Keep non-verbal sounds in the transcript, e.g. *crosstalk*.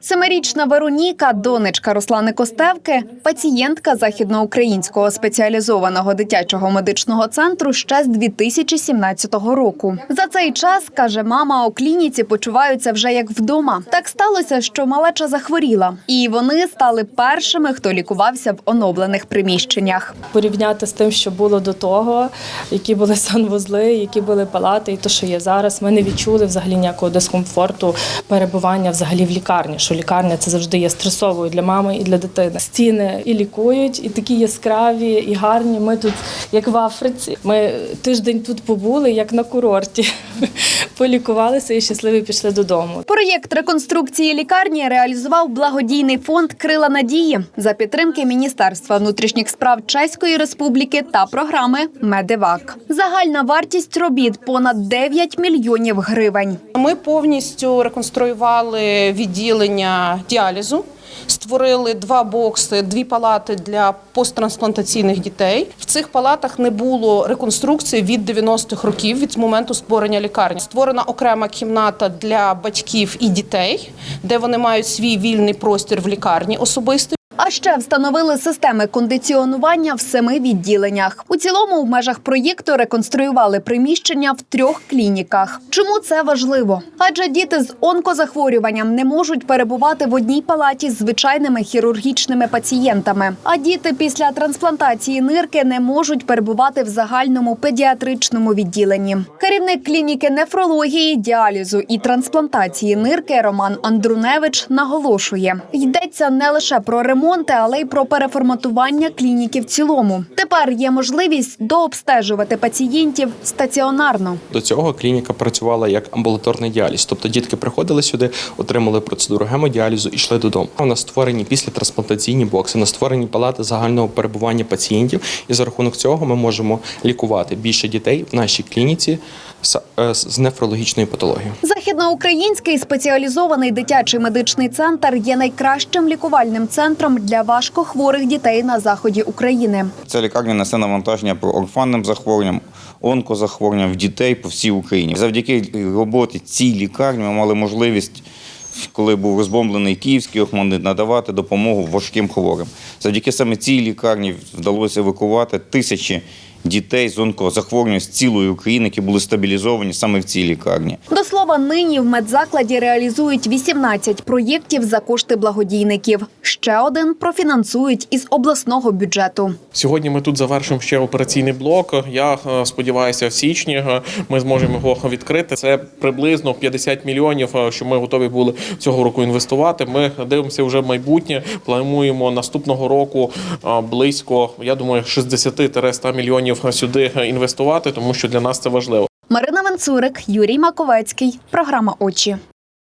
Семирічна Вероніка, донечка Руслани Костевки, пацієнтка західноукраїнського спеціалізованого дитячого медичного центру ще з 2017 року. За цей час каже мама, у клініці почуваються вже як вдома. Так сталося, що малеча захворіла, і вони стали першими, хто лікувався в оновлених приміщеннях. порівняти з тим, що було до того, які були санвузли, які були палати, і те, що є зараз, ми не відчули взагалі ніякого дискомфорту перебування взагалі в лікарні. Що лікарня це завжди є стресовою для мами і для дитини. Стіни і лікують, і такі яскраві, і гарні. Ми тут, як в Африці, ми тиждень тут побули, як на курорті. *laughs* Полікувалися і щасливі пішли додому. Проєкт реконструкції лікарні реалізував благодійний фонд Крила надії за підтримки Міністерства внутрішніх справ Чеської Республіки та програми Медивак. Загальна вартість робіт понад 9 мільйонів гривень. Ми повністю реконструювали відділення діалізу. Створили два бокси, дві палати для посттрансплантаційних дітей. В цих палатах не було реконструкції від 90-х років від моменту створення лікарні. Створена окрема кімната для батьків і дітей, де вони мають свій вільний простір в лікарні особистий. А ще встановили системи кондиціонування в семи відділеннях. У цілому, в межах проєкту реконструювали приміщення в трьох клініках. Чому це важливо? Адже діти з онкозахворюванням не можуть перебувати в одній палаті з звичайними хірургічними пацієнтами. А діти після трансплантації нирки не можуть перебувати в загальному педіатричному відділенні. Керівник клініки нефрології, діалізу і трансплантації нирки Роман Андруневич наголошує: йдеться не лише про ремонти, але й про переформатування клініки в цілому. Тепер є можливість дообстежувати пацієнтів стаціонарно. До цього клініка працювала як амбулаторний діаліз. Тобто дітки приходили сюди, отримали процедуру гемодіалізу і йшли додому. У нас створені післятрансплантаційні бокси, у нас створені палати загального перебування пацієнтів, і за рахунок цього ми можемо лікувати більше дітей в нашій клініці з, е, з нефрологічною патологією. Західноукраїнський спеціалізований дитячий медичний центр є найкращим лікувальним центром для важкохворих дітей на заході України. Ця лікарня несе навантаження по орфанним захворюванням, онкозахворюванням в дітей по всій Україні. Завдяки роботі цій лікарні ми мали можливість, коли був розбомблений Київський Охмадит, надавати допомогу важким хворим. Завдяки саме цій лікарні вдалося евакувати тисячі дітей з онкозахворюванням з цілої України, які були стабілізовані саме в цій лікарні. До слова, нині в медзакладі реалізують 18 проєктів за кошти благодійників. Ще один профінансують із обласного бюджету. Сьогодні ми тут завершимо ще операційний блок. Я е, сподіваюся, в січні е, ми зможемо його відкрити. Це приблизно 50 мільйонів, е, що ми готові були цього року інвестувати. Ми дивимося вже в майбутнє. Плануємо наступного року близько, я думаю, 60-100 мільйонів сюди інвестувати, тому що для нас це важливо. Марина Венцурик, Юрій Маковецький. Програма Очі.